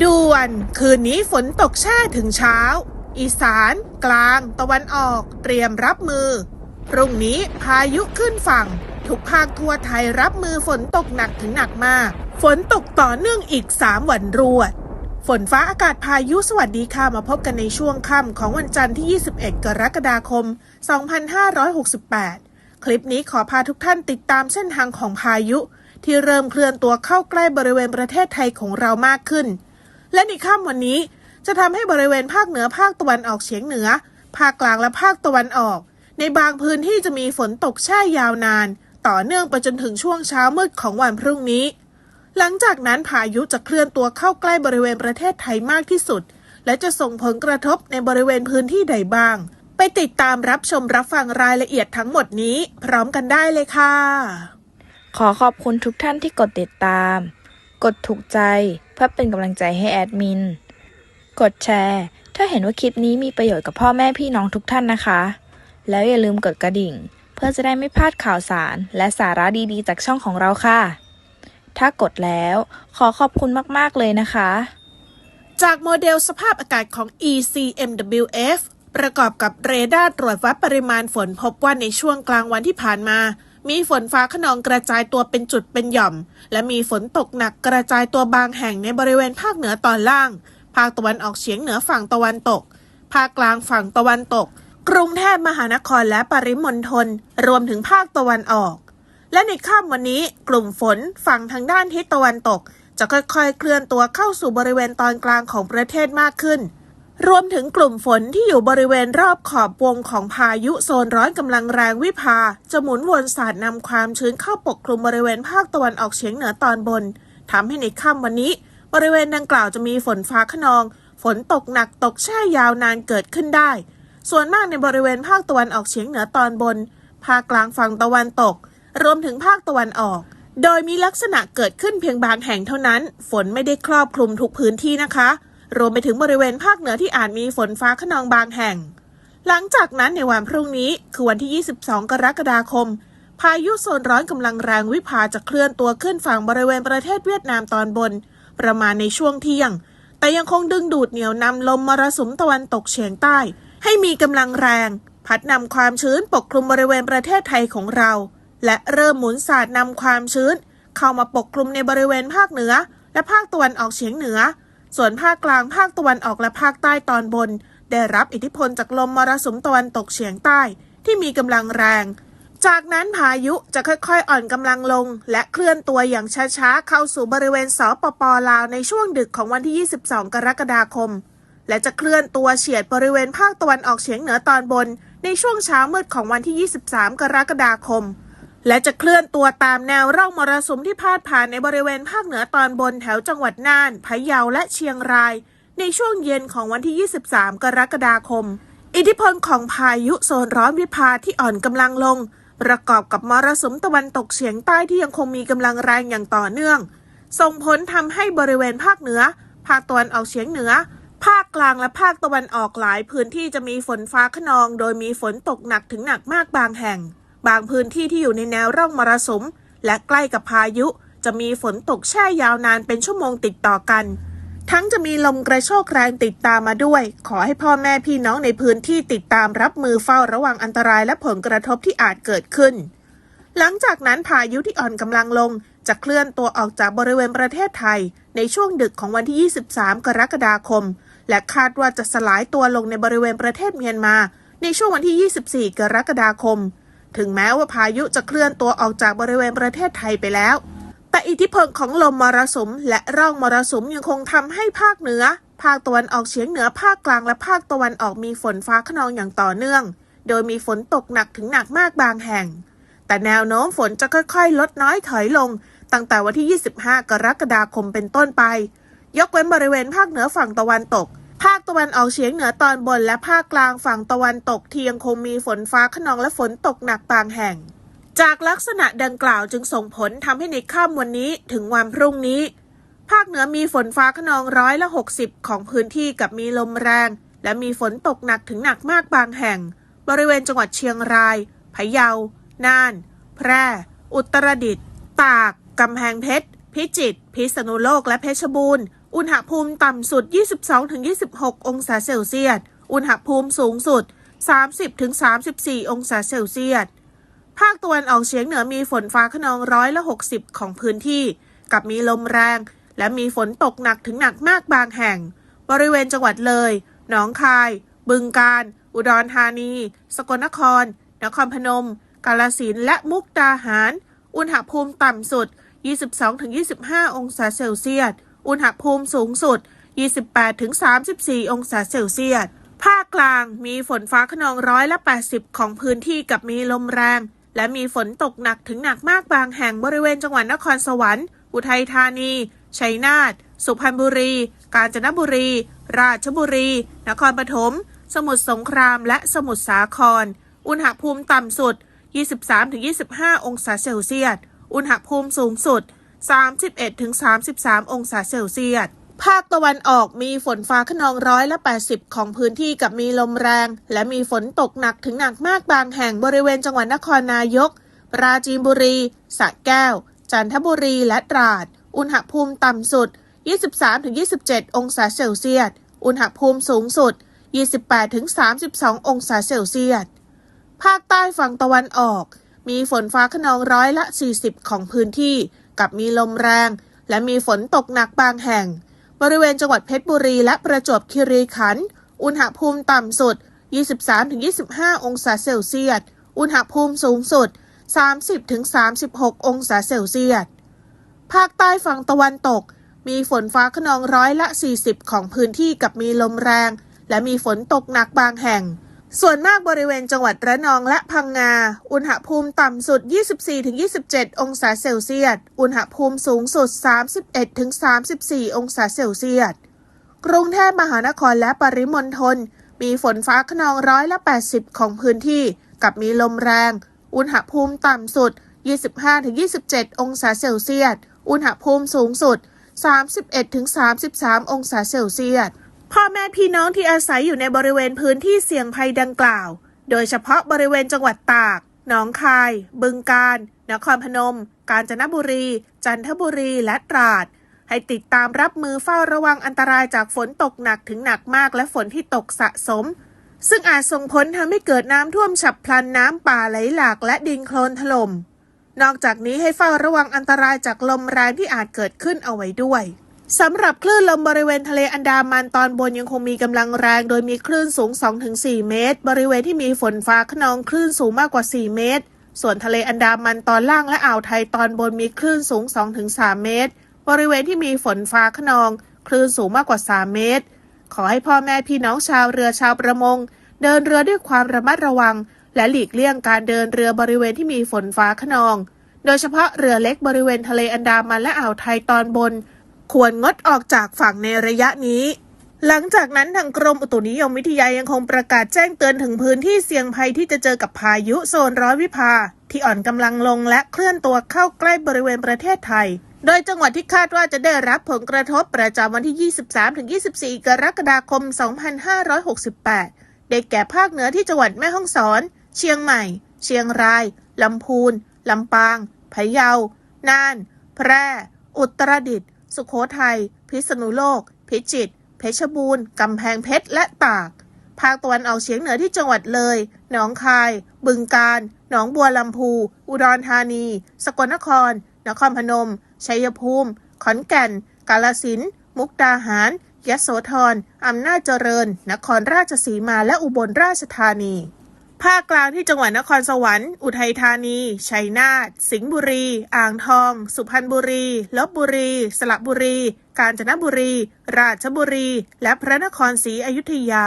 ด่วน คืนนี้ฝนตกแช่ถึงเช้า อีสาน กลาง ตะวันออก เตรียมรับมือ พรุ่งนี้พายุขึ้นฝั่ง ทุกภาคทั่วไทยรับมือฝนตกหนักถึงหนักมาก ฝนตกต่อเนื่องอีก 3 วันรวด ฝนฟ้าอากาศพายุสวัสดีค่ะ มาพบกันในช่วงค่ำของวันจันทร์ที่ 21 กรกฎาคม 2568 คลิปนี้ขอพาทุกท่านติดตามเส้นทางของพายุ ที่เริ่มเคลื่อนตัวเข้าใกล้บริเวณประเทศไทยของเรามากขึ้น และในค่ำวันนี้จะทำให้บริเวณภาคเหนือภาคตะวันออกเฉียงเหนือ ภาคกลางและภาคตะวันออก ในบางพื้นที่จะมีฝนตกแช่ยาวนาน ต่อเนื่องไปจนถึงช่วงเช้ามืดของวันพรุ่งนี้ หลังจากนั้นพายุจะเคลื่อนตัวเข้าใกล้บริเวณประเทศไทยมากที่สุด และจะส่งผลกระทบในบริเวณพื้นที่ใดบ้าง ไปติดตามรับชมรับฟังรายละเอียดทั้งหมดนี้ พร้อมกันได้เลยค่ะ ขอขอบคุณทุกท่านที่กดติดตาม กดถูกใจ พื่อเป็นกำลังใจให้แอดมิน กดแชร์ ถ้าเห็นว่าคลิปนี้มีประโยชน์กับพ่อแม่พี่น้องทุกท่านนะคะ แล้วอย่าลืมกดกระดิ่ง เพื่อจะได้ไม่พลาดข่าวสาร และสาระดีๆ จากช่องของเราค่ะ ถ้ากดแล้วขอขอบคุณมากๆเลยนะคะ จากโมเดลสภาพอากาศของ ECMWF ประกอบกับเรดาร์ตรวจวัดปริมาณฝนพบว่าในช่วงกลางวันที่ผ่านมา มีฝนฟ้าขนองกระจายตัวเป็นจุดเป็นหย่อม และมีฝนตกหนักกระจายตัวบางแห่งในบริเวณภาคเหนือตอนล่าง ภาคตะวันออกเฉียงเหนือฝั่งตะวันตก ภาคกลางฝั่งตะวันตก กรุงเทพมหานครและปริมณฑลรวมถึงภาคตะวันออก และในค่ำวันนี้กลุ่มฝนฝั่งทางด้านทิศตะวันตก จะค่อยๆ เคลื่อนตัวเข้าสู่บริเวณตอนกลางของประเทศมากขึ้น รวมถึงกลุ่มฝนที่อยู่บริเวณรอบขอบวงของพายุโซนร้อนกำลังแรงวิภา จะหมุนวนสาดนำความชื้นเข้าปกคลุมบริเวณภาคตะวันออกเฉียงเหนือตอนบนทำให้ในค่ำวันนี้ บริเวณดังกล่าวจะมีฝนฟ้าขนอง ฝนตกหนักตกแช่ยาวนานเกิดขึ้นได้ ส่วนมากในบริเวณภาคตะวันออกเฉียงเหนือตอนบน ภาคกลางฝั่งตะวันตก รวมถึงภาคตะวันออก โดยมีลักษณะเกิดขึ้นเพียงบางแห่งเท่านั้น ฝนไม่ได้ครอบคลุมทุกพื้นที่นะคะ รวมไปถึงบริเวณภาคเหนือที่อาจมีฝนฟ้าขนองบางแห่ง หลังจากนั้นในวันพรุ่งนี้คือวันที่ 22 กรกฎาคม พายุโซนร้อนกำลังแรงวิภาจะเคลื่อนตัวขึ้นฝั่งบริเวณประเทศเวียดนามตอนบน ประมาณในช่วงเที่ยง แต่ยังคงดึงดูดเหนี่ยวนำลมมรสุมตะวันตกเฉียงใต้ ให้มีกำลังแรง พัดนำความชื้นปกคลุมบริเวณประเทศไทยของเรา และเริ่มหมุนสาดนำความชื้น เข้ามาปกคลุมในบริเวณภาคเหนือ และภาคตะวันออกเฉียงเหนือ ส่วนภาคกลางภาคตะวันออกและภาคใต้ตอนบน ได้รับอิทธิพลจากลมมรสุมตะวันตกเฉียงใต้ที่มีกำลังแรง จากนั้นพายุจะค่อยๆ อ่อนกำลังลง และเคลื่อนตัวอย่างช้าๆ เข้าสู่บริเวณสปปลาวในช่วงดึกของวันที่ 22 กรกฎาคม และจะเคลื่อนตัวเฉียดบริเวณภาคตะวันออกเฉียงเหนือตอนบน ในช่วงเช้ามืดของวันที่ 23 กรกฎาคม และจะเคลื่อนตัวตามแนวร่องมรสุมที่พาดผ่านในบริเวณภาคเหนือตอนบนแถวจังหวัดน่าน พะเยาและเชียงราย ในช่วงเย็นของวันที่ 23 กรกฎาคม อิทธิพลของพายุโซนร้อนวิภาที่อ่อนกำลังลง ประกอบกับมรสุมตะวันตกเฉียงใต้ที่ยังคงมีกำลังแรงอย่างต่อเนื่อง ส่งผลทำให้บริเวณภาคเหนือ ภาคตะวันออกเฉียงเหนือ ภาคกลางและภาคตะวันออกหลายพื้นที่จะมีฝนฟ้าขนอง โดยมีฝนตกหนักถึงหนักมากบางแห่ง บางพื้นที่ที่อยู่ในแนวร่องมรสุม และใกล้กับพายุ จะมีฝนตกแช่ยาวนานเป็นชั่วโมงติดต่อกัน ทั้งจะมีลมกระโชกแรงติดตามมาด้วย ขอให้พ่อแม่พี่น้องในพื้นที่ติดตามรับมือเฝ้าระวังอันตรายและผลกระทบที่อาจเกิดขึ้น หลังจากนั้นพายุที่อ่อนกำลังลง จะเคลื่อนตัวออกจากบริเวณประเทศไทย ในช่วงดึกของวันที่ 23 กรกฎาคม และคาดว่าจะสลายตัวลงในบริเวณประเทศเมียนมา ในช่วงวันที่ 24 กรกฎาคม ถึงแม้ว่าพายุจะเคลื่อนตัวออกจากบริเวณประเทศไทยไปแล้ว แต่อิทธิพลของลมมรสุมและร่องมรสุมยังคงทำให้ภาคเหนือ ภาคตะวันออกเฉียงเหนือภาคกลางและภาคตะวันออกมีฝนฟ้าขนองอย่างต่อเนื่อง โดยมีฝนตกหนักถึงหนักมากบางแห่ง แต่แนวโน้มฝนจะค่อยๆ ลดน้อยถอยลง ตั้งแต่วันที่ 25 กรกฎาคมเป็นต้นไป ยกเว้นบริเวณภาคเหนือฝั่งตะวันตก ภาคตะวันออกเฉียงเหนือตอนบนและภาคกลางฝั่งตะวันตกที่ยังคงมีฝนฟ้าขนองและฝนตกหนักบางแห่ง จากลักษณะดังกล่าวจึงส่งผลทำให้ในค่ำวันนี้ถึงวันพรุ่งนี้ ภาคเหนือมีฝนฟ้าขนองร้อยละ 60 ของพื้นที่กับมีลมแรง และมีฝนตกหนักถึงหนักมากบางแห่ง บริเวณจังหวัดเชียงราย พะเยา น่าน แพร่ อุตรดิตถ์ ตาก กำแพงเพชร พิจิตร พิษณุโลก และเพชรบูรณ์ อุณหภูมิต่ำสุด 22-26 องศาเซลเซียส อุณหภูมิสูงสุด 30-34 องศาเซลเซียส ภาคตะวันออกเฉียงเหนือมีฝนฟ้าขนองร้อยละ 60 ของพื้นที่ กับมีลมแรง และมีฝนตกหนักถึงหนักมากบางแห่ง บริเวณจังหวัดเลย หนองคาย บึงกาฬ อุดรธานี สกลนคร นครพนม กาฬสินธุ์และมุกดาหาร อุณหภูมิต่ำสุด 22-25 องศาเซลเซียส อุณหภูมิสูงสุด 28-34 องศาเซลเซียส ภาคกลางมีฝนฟ้าขนองร้อยละ 80 ของพื้นที่กับมีลมแรง และมีฝนตกหนักถึงหนักมากบางแห่งบริเวณจังหวัดนครสวรรค์ อุทัยธานี ชัยนาท สุพรรณบุรี กาญจนบุรี ราชบุรี นครปฐม สมุทรสงคราม และสมุทรสาคร อุณหภูมิต่ำสุด 23-25 องศาเซลเซียส อุณหภูมิสูงสุด 31-33 องศาเซลเซียสภาคตะวันออกมีฝนฟ้าขนองร้อยละ 80 ของพื้นที่กับมีลมแรง และมีฝนตกหนักถึงหนักมากบางแห่งบริเวณจังหวัดนครนายก ปราจีนบุรีสระแก้ว จันทบุรีและตราด อุณหภูมิต่ำสุด 23-27 องศาเซลเซียส อุณหภูมิสูงสุด 28-32 องศาเซลเซียส ภาคใต้ฝั่งตะวันออก มีฝนฟ้าขนองร้อยละ 40 ของพื้นที่ กับมีลมแรง และมีฝนตกหนักบางแห่ง บริเวณจังหวัดเพชรบุรีและประจวบคีรีขันธ์อุณหภูมิต่ำสุด 23-25 องศาเซลเซียส อุณหภูมิสูงสุด 30-36 องศาเซลเซียส ภาคใต้ฝั่งตะวันตก มีฝนฟ้าขนองร้อยละ 40 ของพื้นที่กับมีลมแรง และมีฝนตกหนักบางแห่ง ส่วนมากบริเวณจังหวัดระนองและพังงา อุณหภูมิต่ำสุด 24-27 องศาเซลเซียส อุณหภูมิสูงสุด 31-34 องศาเซลเซียส กรุงเทพมหานครและปริมณฑลมีฝนฟ้าขนองร้อยละ 80 ของพื้นที่ กับมีลมแรง อุณหภูมิต่ำสุด 25-27 องศาเซลเซียส อุณหภูมิสูงสุด 31-33 องศาเซลเซียส พ่อแม่พี่น้องที่อาศัยอยู่ในบริเวณพื้นที่เสี่ยงภัยดังกล่าว โดยเฉพาะบริเวณจังหวัดตาก หนองคาย บึงกาฬ นครพนม กาญจนบุรี จันทบุรี และตราด ให้ติดตามรับมือเฝ้าระวังอันตรายจากฝนตกหนักถึงหนักมากและฝนที่ตกสะสม ซึ่งอาจส่งผลทำให้เกิดน้ำท่วมฉับพลันน้ำป่าไหลหลากและดินโคลนถล่ม นอกจากนี้ให้เฝ้าระวังอันตรายจากลมแรงที่อาจเกิดขึ้นเอาไว้ด้วย สำหรับคลื่นลมบริเวณทะเลอันดามันตอนบนยังคงมีกำลังแรง โดยมีคลื่นสูง 2-4 เมตร บริเวณที่มีฝนฟ้าขนองคลื่นสูงมากกว่า 4 เมตร ส่วนทะเลอันดามันตอนล่างและอ่าวไทยตอนบนมีคลื่นสูง 2-3 เมตร บริเวณที่มีฝนฟ้าขนอง คลื่นสูงมากกว่า 3 เมตร ขอให้พ่อแม่พี่น้องชาวเรือชาวประมง เดินเรือด้วยความระมัดระวัง และหลีกเลี่ยงการเดินเรือบริเวณที่มีฝนฟ้าขนอง โดยเฉพาะเรือเล็กบริเวณทะเลอันดามันและอ่าวไทยตอนบน ควรงดออกจากฝั่งในระยะนี้หลังจากนั้นทางกรมอุตุนิยมวิทยายังคงประกาศแจ้งเตือนถึงพื้นที่เสี่ยงภัยที่จะเจอกับพายุโซนร้อนวิภา ที่อ่อนกำลังลงและเคลื่อนตัวเข้าใกล้บริเวณประเทศไทย โดยจังหวัดที่คาดว่าจะได้รับผลกระทบประจำวันที่ 23-24 กรกฎาคม 2568 ได้แก่ภาคเหนือที่จังหวัดแม่ฮ่องสอน เชียงใหม่ เชียงราย ลำพูน ลำปาง พะเยา น่าน แพร่ อุตรดิตถ์ สุขโขทัย พิษณุโลก พิจิตร เพชรบูรณ์ กำแพงเพชร และตาก ภาคตะวันออกเฉียงเหนือที่จังหวัดเลย หนองคาย บึงกาฬ หนองบัวลำพู อุดรธานี สกลนคร นครพนม ชัยภูมิ ขอนแก่น กาฬสินธุ์ มุกดาหาร ยโสธร อำนาจเจริญ นครราชสีมา และอุบลราชธานี ภาคกลางที่จังหวัดนครสวรรค์ อุทัยธานี ชัยนาท สิงห์บุรี อ่างทอง สุพรรณบุรี ลบบุรี สระบุรี กาญจนบุรี ราชบุรี และพระนครศรีอยุธยา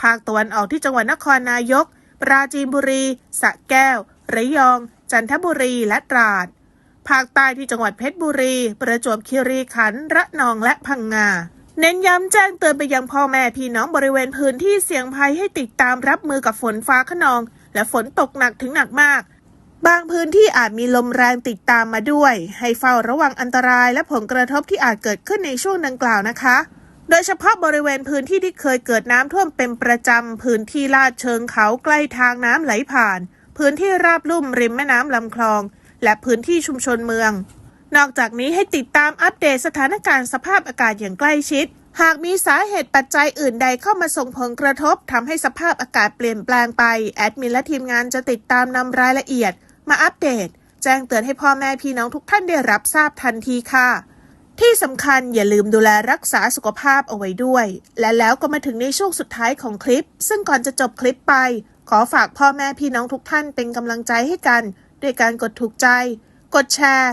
ภาคตะวันออกที่จังหวัดนครนายก ปราจีนบุรี สระแก้ว ระยอง จันทบุรี และตราด ภาคใต้ที่จังหวัดเพชรบุรี ประจวบคีรีขันธ์ ระนอง และพังงา เน้นย้ำแจ้งเตือนไปยังพ่อแม่พี่น้องบริเวณพื้นที่เสี่ยงภัยให้ติดตามรับมือกับฝนฟ้าขนอง และฝนตกหนักถึงหนักมาก บางพื้นที่อาจมีลมแรงติดตามมาด้วย ให้เฝ้าระวังอันตรายและผลกระทบที่อาจเกิดขึ้นในช่วงดังกล่าวนะคะ โดยเฉพาะบริเวณพื้นที่ที่เคยเกิดน้ำท่วมเป็นประจำพื้นที่ลาดเชิงเขาใกล้ทางน้ำไหลผ่าน พื้นที่ราบลุ่มริมแม่น้ำลำคลอง และพื้นที่ชุมชนเมือง นอกจากนี้ให้ติดตามอัปเดตสถานการณ์สภาพอากาศอย่างใกล้ชิด หากมีสาเหตุปัจจัยอื่นใดเข้ามาส่งผลกระทบทำให้สภาพอากาศเปลี่ยนแปลงไป แอดมินและทีมงานจะติดตามนำรายละเอียด มาอัปเดต แจ้งเตือนให้พ่อแม่พี่น้องทุกท่านได้รับทราบทันทีค่ะที่สำคัญอย่าลืมดูแลรักษาสุขภาพเอาไว้ด้วย และแล้วก็มาถึงในช่วงสุดท้ายของคลิป ซึ่งก่อนจะจบคลิปไป ขอฝากพ่อแม่พี่น้องทุกท่านเป็นกำลังใจให้กัน ด้วยการกดถูกใจ กดแชร์